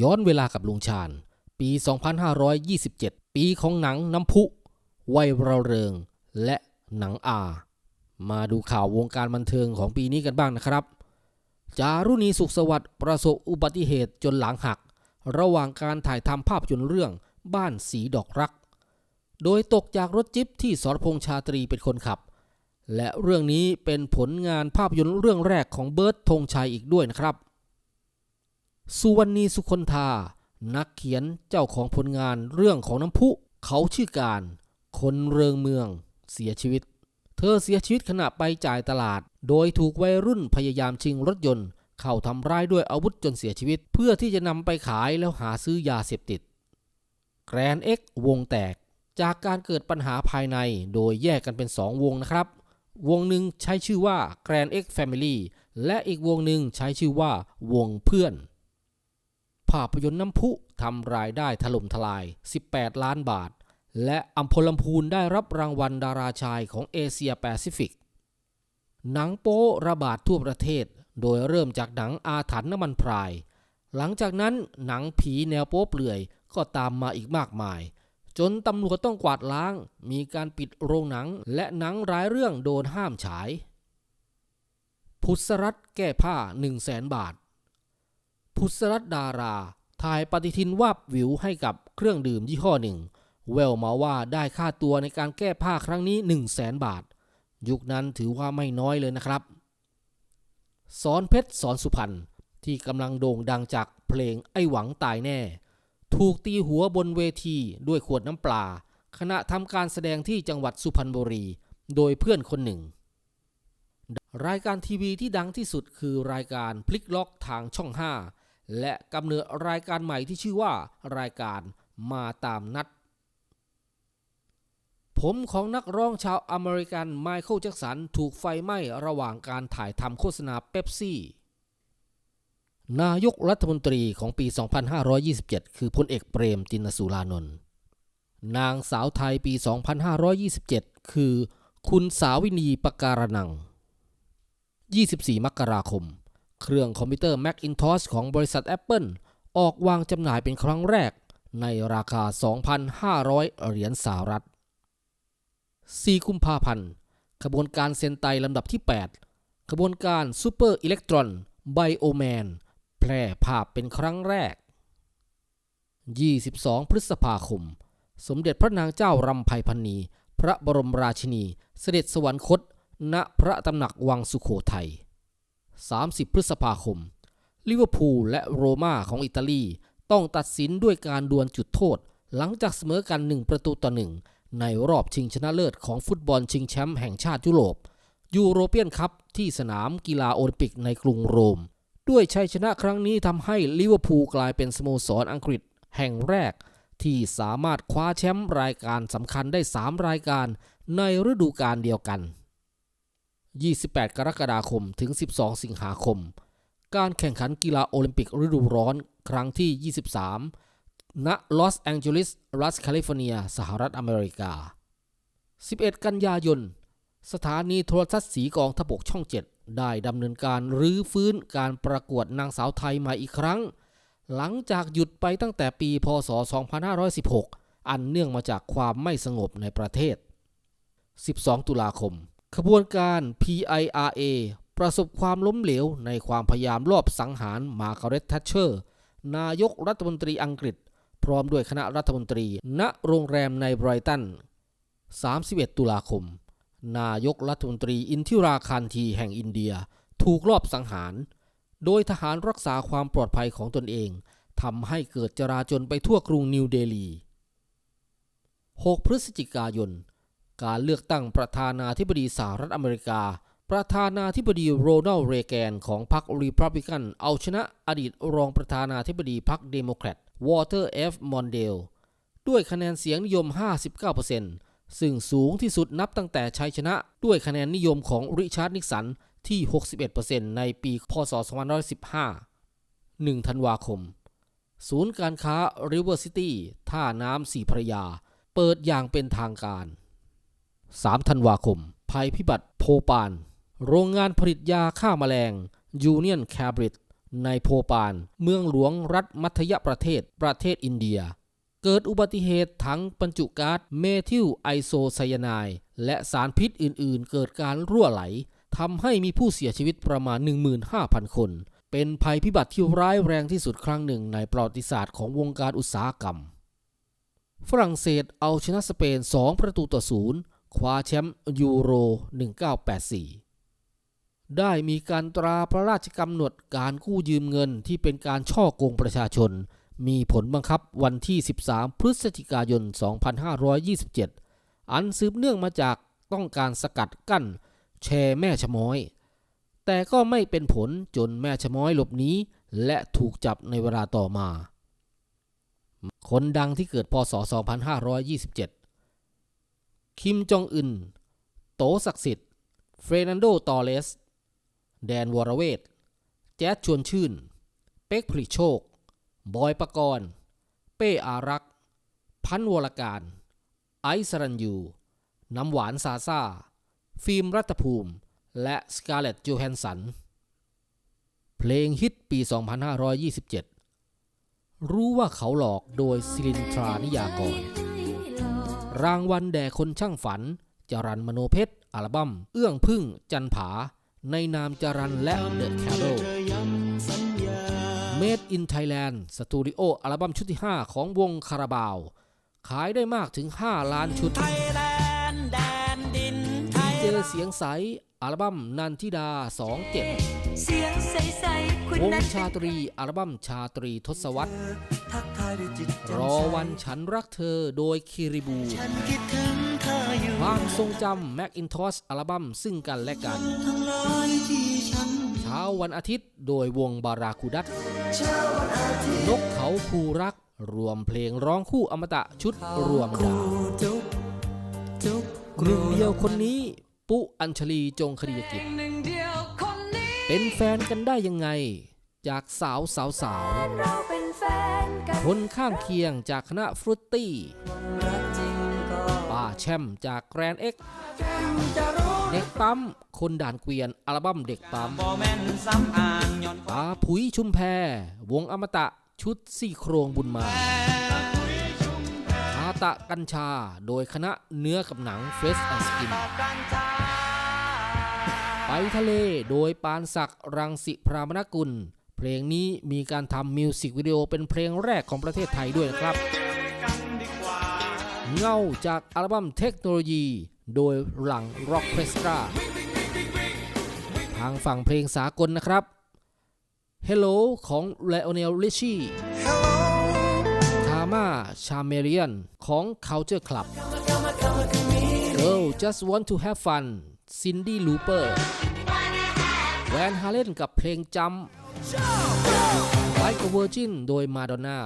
ย้อนเวลากับลุงชาญ ปี 2527 ปีของหนังน้ำพุวัยเราเริง และหนังอา มาดูข่าววงการบันเทิงของปีนี้กันบ้างนะครับ จารุณีสุขสวัสดิ์ประสบอุบัติเหตุจนหลังหัก ระหว่างการถ่ายทำภาพยนตร์เรื่องบ้านสีดอกรัก โดยตกจากรถจิ๊บที่สรพงษ์ชาตรีเป็นคนขับ และเรื่องนี้เป็นผลงานภาพยนตร์เรื่องแรกของเบิร์ตธงชัยอีกด้วยนะครับ สุวรรณีสุคนธา นักเขียนเจ้าของผลงานเรื่องของน้ำพุ เขาชื่อการ คนเริงเมือง เสียชีวิต เธอเสียชีวิตขณะไปจ่ายตลาด โดยถูกวัยรุ่นพยายามชิงรถยนต์ เข้าทำร้ายด้วยอาวุธจนเสียชีวิต เพื่อที่จะนำไปขายแล้วหาซื้อยาเสพติด แกรนเอ็กวงแตก จากการเกิดปัญหาภายในโดยแยกกันเป็นสองวงนะครับ วงหนึ่งใช้ชื่อว่า Grand X Family และอีกวงหนึ่งใช้ชื่อว่าวงเพื่อนาพยนตร์น้ำพุทำรายได้ถล่มทลาย 18 ล้านบาท และอัมพลำพูนได้รับรางวัลดาราชายของเอเชียแปซิฟิก หนังโป๊ระบาดทั่วประเทศ โดยเริ่มจากหนังอาถรรพ์น้ำมันพราย หลังจากนั้นหนังผีแนวโป๊เปลือยก็ตามมาอีกมากมาย จนตำรวจต้องกวาดล้าง มีการปิดโรงหนังและหนังหลายเรื่องโดนห้ามฉาย พุทธรัตน์แก้ผ้า1 0 0 0 0แสนบาท พุทธรัตดาราถ่ายปฏิทินวาบวิวให้กับเครื่องดื่มยี่ห้อหนึ่ง แววมาว่าได้ค่าตัวในการแก้ผ้าครั้งนี้ 1 0 0 0 0แสนบาท ยุคนั้นถือว่าไม่น้อยเลยนะครับ สอนเพชรสอนสุพรรณที่กำลังโด่งดังจากเพลงไอ้หวังตายแน่ ถูกตีหัวบนเวทีด้วยขวดน้ำปลา ขณะทำการแสดงที่จังหวัดสุพรรณบุรี โดยเพื่อนคนหนึ่ง รายการทีวีที่ดังที่สุดคือรายการพลิกล็อกทางช่อง 5 และกำเนิดรายการใหม่ที่ชื่อว่ารายการมาตามนัด ผมของนักร้องชาวอเมริกันไมเคิลแจ็กสันถูกไฟไหม้ระหว่างการถ่ายทำโฆษณาเป๊ปซี่ นายกรัฐมนตรีของปี 2527 คือพลเอกเปรมตินสุรานนท์นางสาวไทยปี 2527 คือ คุณสาวินีปการนัง 24 มกราคม เครื่องคอมพิวเตอร์ Macintosh ของบริษัท Apple ออกวางจำหน่ายเป็นครั้งแรกในราคา 2,500 เหรียญสหรัฐ 4 กุมภาพันธ์ขบวนการเซนไตลำดับที่ 8 ขบวนการซูเปอร์อิเล็กตรอนไบโอแมนแพร่ภาพเป็นครั้งแรก 22 พฤษภาคม สมเด็จพระนางเจ้ารำไพพันนี พระบรมราชินี เสด็จสวรรคต ณ พระตำหนักวังสุโขทัย 30 พฤษภาคม ลิเวอร์พูลและโรม่าของอิตาลี ต้องตัดสินด้วยการดวลจุดโทษ หลังจากเสมอกัน 1 ประตูต่อหนึ่งในรอบชิงชนะเลิศของฟุตบอลชิงแชมป์แห่งชาติยุโรป ยูโรเปียนคัพที่สนามกีฬาโอลิมปิกในกรุงโรม ด้วยชัยชนะครั้งนี้ทำให้ลิเวอร์พูลกลายเป็นสโมสรอังกฤษแห่งแรกที่สามารถคว้าแชมป์รายการสำคัญได้ 3 รายการในฤดูกาลเดียวกัน 28 กรกฎาคม ถึง 12 สิงหาคม การแข่งขันกีฬาโอลิมปิกฤดูร้อนครั้งที่ 23 ณ ลอสแองเจลิส รัฐแคลิฟอร์เนีย สหรัฐอเมริกา 11 กันยายน สถานีโทรทัศน์สีกองทพบกช่อง 7 ได้ดำเนินการรื้อฟื้นการประกวดนางสาวไทยมาอีกครั้ง หลังจากหยุดไปตั้งแต่ปี พศ 2516 อันเนื่องมาจากความไม่สงบในประเทศ 12 ตุลาคม ขบวนการ PIRA ประสบความล้มเหลวในความพยายามลอบสังหารมาร์กาเร็ตทัชเชอร์ นายกรัฐมนตรีอังกฤษ พร้อมด้วยคณะรัฐมนตรี ณโรงแรมในไบรตัน 31 ตุลาคม นายกรัฐมนตรีอินทิราคารทีแห่งอินเดีย ถูกลอบสังหาร โดยทหารรักษาความปลอดภัยของตนเองทำให้เกิดจราจนไปทั่วกรุงนิวเดลี 6 พฤศจิกายน การเลือกตั้งประธานาธิบดีสหรัฐอเมริกา ประธานาธิบดีโรนัลด์เรแกนของพรรครีพับลิกันเอาชนะอดีตรองประธานาธิบดีพรรคเดโมแครตวอเตอร์เอฟมอนเดลด้วยคะแนนเสียงนิยม 59%ซึ่งสูงที่สุดนับตั้งแต่ชัยชนะด้วยคะแนนนิยมของริชาร์ดนิกสันที่ 61%ในปี พศ 2515 1 ธันวาคม ศูนย์การค้า River City ท่าน้ำสีพระยา เปิดอย่างเป็นทางการ 3 ธันวาคม ภัยพิบัติโพปาน โรงงานผลิตยาฆ่าแมลง Union c a b r i t ในโพปาน เมืองหลวงรัฐมัธยประเทศประเทศอินเดีย เกิดอุบัติเหตุถังบรรจุก๊าซเมทิลไอโซไซยาไนและสารพิษอื่น ๆ เกิดการรั่วไหลทำให้มีผู้เสียชีวิตประมาณ 15,000 คน เป็นภัยพิบัติที่ร้ายแรงที่สุดครั้งหนึ่งในประวัติศาสตร์ของวงการอุตสาหกรรม ฝรั่งเศสเอาชนะสเปน 2 ประตูต่อศูนย์ คว้าแชมป์ยูโร 1984 ได้มีการตราพระราชกำหนดการกู้ยืมเงินที่เป็นการช่อโกงประชาชน มีผลบังคับวันที่ 13 พฤศจิกายน 2527 อันสืบเนื่องมาจากต้องการสกัดกั้นแชร์แม่ชะม้อย แต่ก็ไม่เป็นผลจนแม่ชะม้อยหลบหนีและถูกจับในเวลาต่อมา คนดังที่เกิดพศ 2527 คิมจองอึน โตศักดิ์สิทธิ์ เฟรนันโด ตอเลส แดนวรเวท แจ๊ดชวนชื่น เป็กผลิโชค บอยปกรณ์ เป้อารักษ์ พันวรการ ไอซ์สรัญยู น้ำหวานซาซาฟิล์มรัตภูมิ และสกาเลตโจแฮนสัน เพลงฮิตปี 2527 รู้ว่าเขาหลอกโดยซิลินทรานิยากร รางวัลแด่คนช่างฝัน จรันมโนเพชร อัลบั้ม เอื้องพึ่งจันผา ในนามจรันและเดอะแคโร Made in Thailand สตูดิโออัลบั้มชุดที่ 5 ของวงคาราบาว ขายได้มากถึง 5 ล้านชุดดเจเสียงใส อัลบั้มนันทิดา 27เสียง ใสๆคุณวงนั้นชาตรี อัลบั้มชาตรีทศวรรษทักทายด้วยจิตรอวันฉันรักเธอโดยคิริบูฉันคิดถึงเธออยู่ความทรงจำแม็กอินทอสอัลบั้มซึ่งกันและกันทั้งหลายที่ฉันเช้าวันอาทิตย์โดยวงบาราคูดัตเช้าวันอาทิตย์นกเขาคูรักรวมเพลงร้องคู่อมตะชุดรวมดาวจุกจุกหนึ่งเดียวคนนี้ ปุอัญชลีจงคดียกิจหนึ่ง เดียวคนนี้เป็นแฟนกันได้ยังไง จากสาวสาวสาวเราเป็นแฟนกันคนข้างเคียงจากคณะฟรุตตี้รักจริงก็ป้าแชมป์จากแกรนเอ็กเด็กปั๊มคนด่านเกวียนอัลบั้มเด็กปั๊มบ่แม่นซ้ำอ่างย้อนปาผุยชุมแพ วงอมตะชุดซี่โครงบุญมาคาตะกัญชา โดยคณะเนื้อกับหนังเฟสแอนสกินกันชา ไปทะเลโดยปานศักดิ์รังสิพรามนกุล เพลงนี้มีการทำมิวสิกวิดีโอเป็นเพลงแรกของประเทศไทยด้วยครับ เงาจากอัลบั้มเทคโนโลยี โดยหลังร็อกเพสตราทางฝั่งเพลงสากลนะครับ Hello ของ Lionel Richie คาม่าชาเมเรียนของ Culture Club Girl Just Want to Have Fun Cindy Looper แวนฮาเลนกับเพลงจำ Like a Virgin โดยมาดอนน่า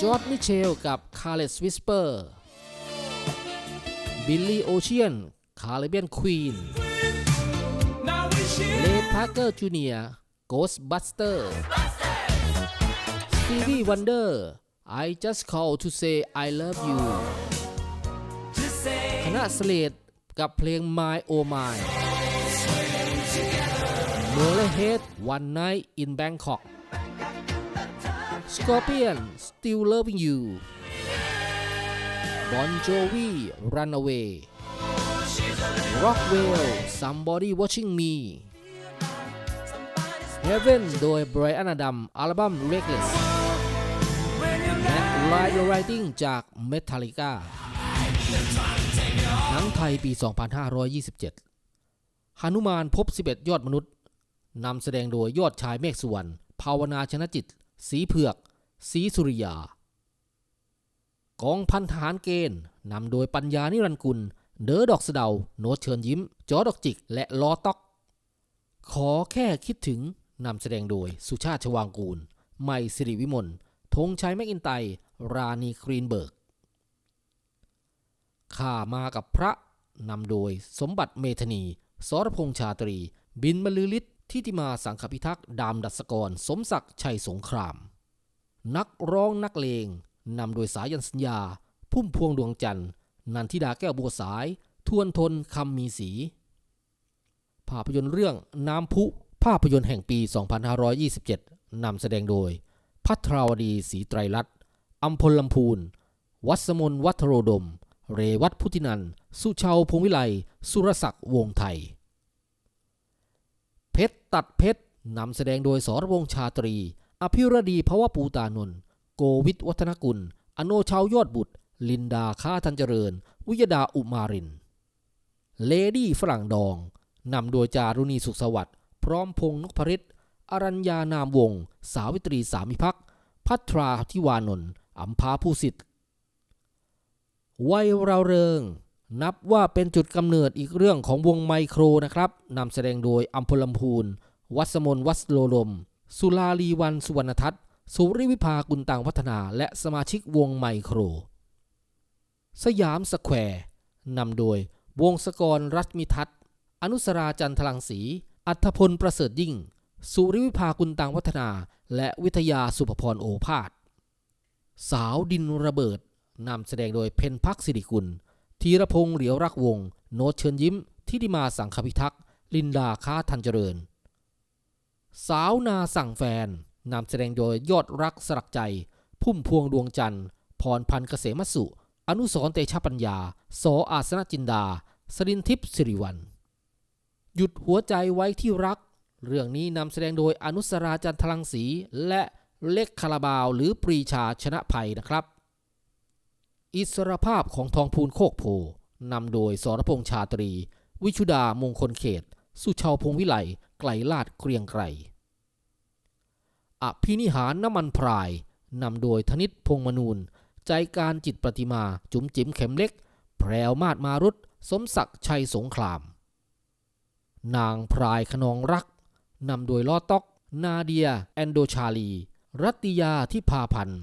จอร์ดมิเชลกับคาร์เลสวิสเปอร์บิลลี่โอเชียนคาริเบียนควีนเลดพาร์เกอร์จูเนียร์โกสบัสเตอร์สตีวีวันเดอร์ I just call to say I love you คณะสเลด กับเพลง My Oh My เมอร์เลเฮด One Night in Bangkok Scorpion Still Loving You Bon Jovi Runaway Rockwell Somebody Watching Me Heaven โดย Brian Adam อัลบั้ม Reckless และ Light Writing จาก Metallica หนังไทยปี 2527หนุมานพบ 11 ยอดมนุษย์นำแสดงโดยยอดชายเมฆสุวรรณภาวนาชนะจิต สีเผือก สีสุริยา กองพันทหารเกณฑ์นำโดยปัญญานิรันกุล เดอดอกสะเดา โนตเชิญยิ้ม จอดอกจิก และลอต็อก ขอแค่คิดถึงนำแสดงโดยสุชาติชวางกูลใหม่สิริวิมลธงชัยแมกอินไตร์ราณีครีนเบิร์ก ข้ามากับพระนำโดยสมบัติเมธนี สรพงษ์ชาตรี บินบรรลือฤทธิ์ทิติมาสังคพิทักษ์ดามดัสกร สมศักดิ์ชัยสงคราม นักร้องนักเลงนำโดยสายันสัญญา พุ่มพวงดวงจันทร์นันทิดาแก้วบัวสาย ทวนทนคำมีสี ภาพยนตร์เรื่องน้ำพุ ภาพยนตร์แห่งปี 2527 นำแสดงโดย พัทราวดีศรีไตรลัตน์อัมพลลำพูน วัสมนวัฒโรดม เรวัตพุทธินันท์สุชาวพงวิไล สุรศักดิ์วงไทย เพชรตัดเพชรนำแสดงโดยสรวงชาตรี อภิรดีภวปูตานนท์โกวิทวัฒนกุล อโนชาวยอดบุตร ลินดาค่าทันเจริญ วิยดาอุมาริน เลดี้ฝรั่งดอง นำโดยจารุณีสุขสวัสดิ์ พร้อมพงนกพริตอรัญญานามวง สาวิตรีสามิพักพัทราทิวานนท์อัมพาภูสิทธิ์ วัยเราเริง นับว่าเป็นจุดกำเนิดอีกเรื่องของวงไมโครนะครับนำแสดงโดยอัมพลลำพูน วัสมนวัสโลลม สุลาลีวันสุวรรณทัศน์สุริวิภากุลต่างพัฒนา และสมาชิกวงไมโคร สยามสแควร์นำโดยวงศกรรัชมิทัศน์ อนุสราจันทลังสี อัธพลประเสริฐยิ่ง สุริวิภากุลต่างพัฒนา และวิทยาสุภพรโอภาส สาวดินระเบิด นำแสดงโดยเพนพักสิริกุลธีรพงษ์เหลียวรักวงศ์โนตเชิญยิ้มทิติมาสังคพิทักษ์ลินดาค้าทันเจริญ สาวนาสั่งแฟนนำแสดงโดยยอดรักสลักใจ พุ่มพวงดวงจันทร์ พรพันธ์เกษมสุ อนุสรเตชะปัญญา สออาสนจินดา สรินทิพย์สิริวัลหยุดหัวใจไว้ที่รัก เรื่องนี้นำแสดงโดยอนุสราจันทลังสีและเล็กคาราบาวหรือปรีชาชนะภัยนะครับ อิสรภาพของทองพูนโคกโพนำโดยสรพงษ์ชาตรี วิชุดามงคลเขต สุชาวพงวิไลไกลลาดเกรียงไกรอภินิหารน้ำมันพรายนำโดยธนิตพงมนูนใจการจิตประติมาจุ๋มจิ๋มเข็มเล็ก แพรวมาดมารุตสมศักดิ์ชัยสงคราม นางพรายขนองรักนำโดยล้อต๊อก นาเดีย แอนโดชาลี รัตติยาที่พาพันธ์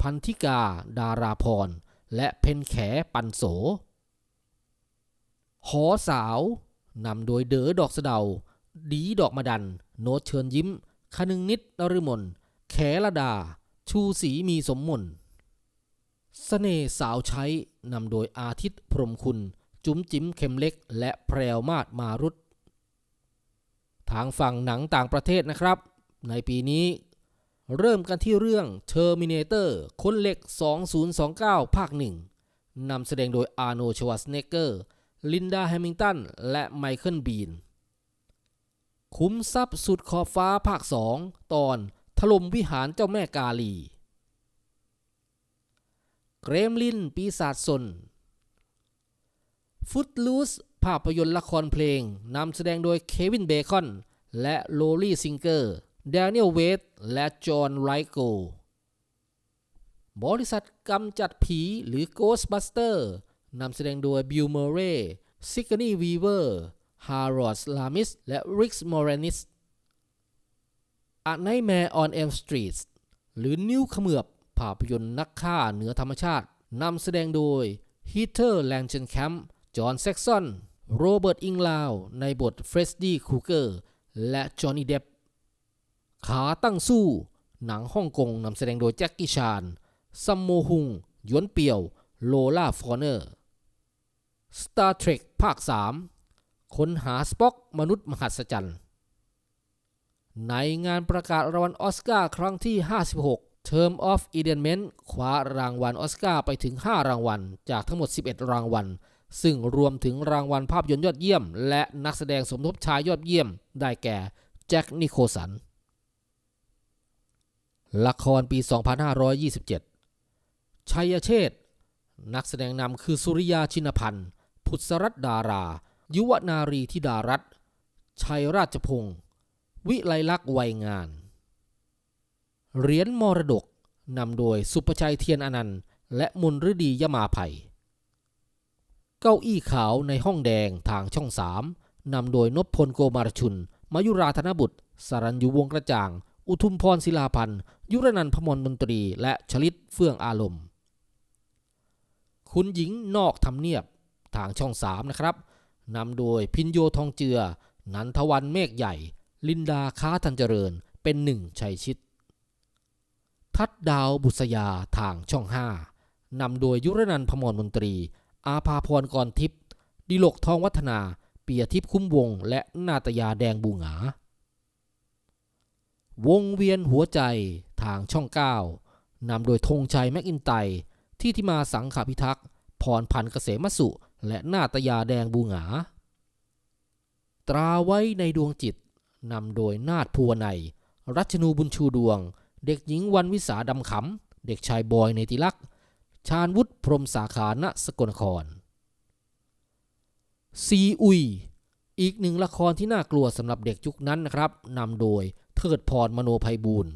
พันธิกา ดาราพร และเพนแขปันโส หอสาวนำโดยเด๋อดอกสะเดา ดีดอกมะดัน โนตเชิญยิ้ม คนึงนิดนฤมลแขละดา ชูสีมีสมมนเสน่สาวใช้นำโดยอาทิตย์พรมคุณ จุ๋มจิ๋มเข็มเล็ก และแพรวมาดมารุตทางฝั่งหนังต่างประเทศนะครับ ในปีนี้ เริ่มกันที่เรื่อง Terminator คนเหล็ก 2029 ภาคหนึ่งนำแสดงโดยอาร์โนชวาสเนเกอร์ ลินดาแฮมิงตัน และไมเคิลบีน คุ้มทรัพย์สุดขอบฟ้าภาค 2 ตอนถล่มวิหารเจ้าแม่กาลี เกรมลินปีศาจสน ฟุตลูสภาพยนตร์ละครเพลงนำแสดงโดยเควินเบคอน และโลลี่ซิงเกอร์ แดเนียลเวทและจอห์นไรโกบริษัทกำจัดผีหรือ Ghostbuster นำแสดงโดยบิลเมเรย์ซิกนีวีเวอร์ฮารอดลามิสและริกส์มอรนิส A Nightmare on Elm Street หรือนิ้วขมือบภาพยนตร์นักฆ่าเหนือธรรมชาตินำแสดงโดยฮีเ t อร์แลนเชนแคมป์จอห์นแซ็กซอนโรเบิร์ตอิงลาว ในบทเฟรดดี้คูเกอร์ และจอห์นนี่เดป ขาตั้งสู้ หนังฮ่องกงนำแสดงโดยแจ็คกี้ชานซัมโมฮุงหยวนเปียว โลล่าฟอร์เนอร์ Star Trek ภาค 3 ค้นหาสป็อกมนุษย์มหัศจรรย์ ในงานประกาศรางวัลออสการ์ครั้งที่ 56 Term of Endearment คว้ารางวัลออสการ์ไปถึง 5 รางวัล จากทั้งหมด 11 รางวัล ซึ่งรวมถึงรางวัลภาพยนตร์ยอดเยี่ยม และนักแสดงสมทบชายยอดเยี่ยม ได้แก่แจ็คนิโคสัน ละครปี 2527 ชัยเชษ์นักแสดงนำคือสุริยาชินพันธ์ พุทธรัตดารา ยุวนารีธิดารัตชัยราชพงศ์ วิไลลักษณ์วัยงาน เหรียญมรดก นำโดยสุประชัยเทียนอนันต์ และมนฤดียมาภัย เก้าอี้ขาวในห้องแดงทางช่องสามนำโดยนพพลโกมารชุนมายุราธนบุตรสรัญยูวงกระจ่าง อุทุมพรศิลาพันธ์ยุรนันท์พมรมนตรี และชลิตเฟื่องอารมณ์ คุณหญิงนอกทำเนียบทางช่องสามนะครับนำโดยพินโยทองเจือ นันทวันเมฆใหญ่ ลินดาค้าทันเจริญ เป็นหนึ่งชัยชิต ทัดดาวบุษยาทางช่องห้านำโดยยุรนันทพมรมนตรี อาภาพรกรทิพย์ดิลกทองวัฒนา เปียทิพย์คุ้มวง และนาตยาแดงบูงา วงเวียนหัวใจทางช่อง 9นำโดยธงชัยแม็กอินไต ที่ที่มาสังขพิทักษ์พรพันธ์เกษมสุ และนาตยาแดงบูหงา ตราไว้ในดวงจิตนำโดยนาฏภูวนัย รัชนูบุญชูดวง เด็กหญิงวันวิสาดำขำ เด็กชายบอยในติลักษ์ชาญวุฒิพรมสาขาณสกลนคร ซีอุย อีกหนึ่งละครที่น่ากลัวสำหรับเด็กยุคนั้นนะครับนำโดย เทิดพรมโนภัยบูรณ์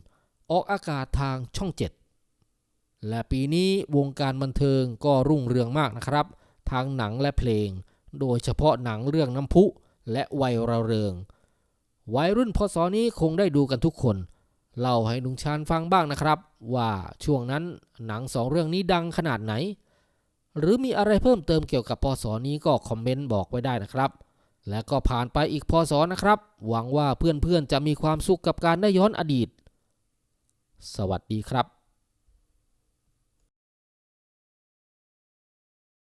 ออกอากาศทางช่องเจ็ดและปีนี้วงการบันเทิงก็รุ่งเรืองมากนะครับ ทางหนังและเพลง โดยเฉพาะหนังเรื่องน้ำพุและวัยเราเริง วัยรุ่นพศนี้คงได้ดูกันทุกคน เล่าให้ลุงชานฟังบ้างนะครับ ว่าช่วงนั้นหนังสองเรื่องนี้ดังขนาดไหน หรือมีอะไรเพิ่มเติมเกี่ยวกับพศนี้ก็คอมเมนต์บอกไว้ได้นะครับ และก็ผ่านไปอีกพศนะครับ หวังว่าเพื่อนๆจะมีความสุขกับการได้ย้อนอดีต สวัสดีครับ